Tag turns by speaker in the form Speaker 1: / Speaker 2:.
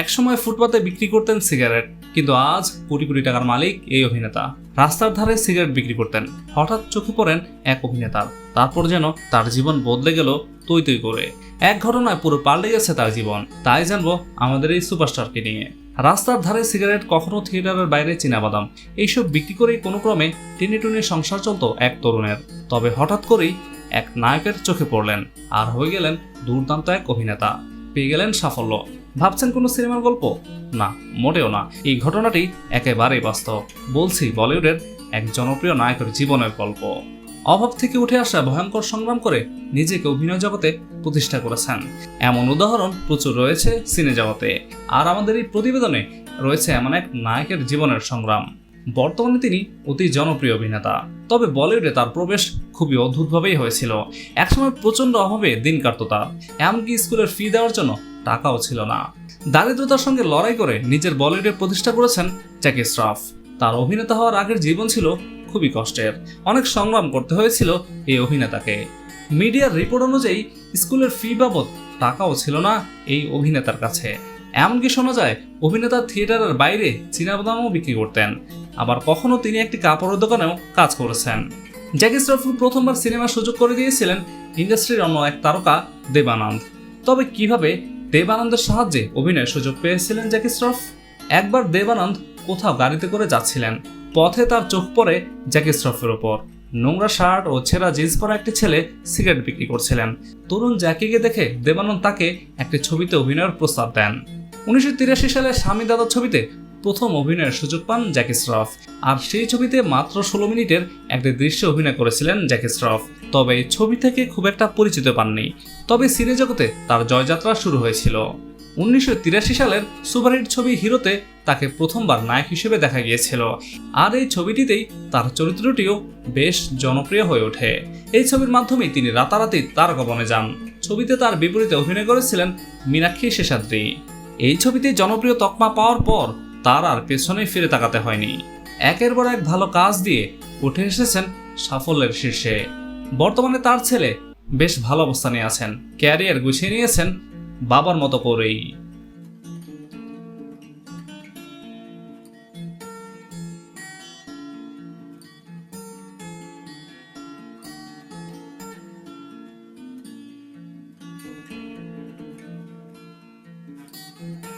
Speaker 1: একসময় ফুটপাতে বিক্রি করতেন সিগারেট, কিন্তু আজ কোটি কোটি টাকার মালিক এই অভিনেতা। রাস্তার ধারে সিগারেট বিক্রি করতেন। হঠাৎ চোখে পড়েন এক অভিনেতার। তারপর যেন তার জীবন বদলে গেল তৈ তৈ করে। এক ঘটনায় পুরো পাল্টে গেছে তার জীবন। তাই জানব আমাদের এই সুপারস্টারকে নিয়ে। রাস্তার ধারে সিগারেট কখনো থিয়েটারের বাইরে চীনাবাদাম। এইসব বিক্রি করেই কোনো ক্রমে টেনে টুনে সংসার চলত এক তরুণের। তবে হঠাৎ করেই এক নায়কের চোখে পড়লেন। আর হয়ে গেলেন দুর্দান্ত এক অভিনেতা। পেয়ে গেলেন সাফল্য। ভাবছেন কোনো সিনেমার গল্প? না, মোটেও না। এই ঘটনাটি একেবারেই বাস্তব, বলছি বলিউডের এক জনপ্রিয় নায়কের জীবনের গল্প। অভাব থেকে উঠে আসা ভয়ঙ্কর সংগ্রাম করে নিজেকে অভিনয় জগতে প্রতিষ্ঠা করেছেন। এমন উদাহরণ প্রচুর রয়েছে সিনে জগতে। আর আমাদের এই প্রতিবেদনে রয়েছে এমন এক নায়কের জীবনের সংগ্রাম। বর্তমানে তিনি অতি জনপ্রিয় অভিনেতা। তবে বলিউডে তার প্রবেশ খুবই অদ্ভুতভাবেই হয়েছিল। একসময় প্রচণ্ড অভাবে দিন কাটত তার, এমনকি স্কুলের ফি দেওয়ার জন্য টাকাও ছিল না। দারিদ্রতার সঙ্গে লড়াই করে নিজের বলিউডে প্রতিষ্ঠা করেছেন জ্যাকি শ্রফ তার অভিনেতা হওয়ার আগের জীবন ছিল খুবই কষ্টের। অনেক সংগ্রাম করতে হয়েছিল এই অভিনেতাকে। মিডিয়ার রিপোর্ট অনুযায়ী স্কুলের ফি বাবদ টাকাও ছিল না এই অভিনেতার কাছে। এমনকি শোনা যায়, অভিনেতা থিয়েটারের বাইরে চীনাবাদামও বিক্রি করতেন। আবার কখনো তিনি একটি কাপড়ের দোকানেও কাজ করেছেন। জ্যাকি শ্রফ প্রথমবার সিনেমার সুযোগ করে দিয়েছিলেন ইন্ডাস্ট্রির অন্য এক তারকা দেবানন্দ। তবে কীভাবে দেবানন্দের সাহায্যে অভিনয়ের সুযোগ পেয়েছিলেন জ্যাকি শ্রফ একবার দেবানন্দ কোথাও গাড়িতে করে যাচ্ছিলেন, পথে তার চোখ পড়ে জ্যাকি শ্রফের ওপর। নোংরা শার্ট ও ছেঁড়া জিন্স পরা একটি ছেলে সিগারেট বিক্রি করছিলেন। তরুণ জ্যাকিকে দেখে দেবানন্দ তাকে একটি ছবিতে অভিনয়ের প্রস্তাব দেন। উনিশশো তিরাশি সালে স্বামী দাদার ছবিতে প্রথম অভিনয়ের সুযোগ পান জ্যাকি শ্রফ। আর সেই ছবিতে মাত্র ষোলো মিনিটের একটি দৃশ্যে অভিনয় করেছিলেন জ্যাকি শ্রফ। তবে ছবি থেকে খুব একটা পরিচিত পাননি। তবে সিনে জগতে তার জয়যাত্রা শুরু হয়েছিল। উনিশশো তিরাশি সালের সুপারহিট ছবি হিরোতে তাকে প্রথমবার নায়ক হিসেবে দেখা গিয়েছিল। আর এই ছবিটিতেই তার চরিত্রটিও বেশ জনপ্রিয় হয়ে ওঠে। এই ছবির মাধ্যমেই তিনি রাতারাতি তার বনে যান। ছবিতে তার বিপরীতে অভিনয় করেছিলেন মীনাক্ষী শেষাদ্রি। এই ছবিতে জনপ্রিয় তকমা পাওয়ার পর তার আর পেছনে ফিরে তাকাতে হয়নি। একের পর এক ভালো কাজ দিয়ে উঠে এসেছেন সাফল্যের শীর্ষে। বর্তমানে তার ছেলে বেশ ভালো অবস্থানে আছেন। ক্যারিয়ার গুছিয়ে নিয়েছেন বাবার মতো করেই। thank you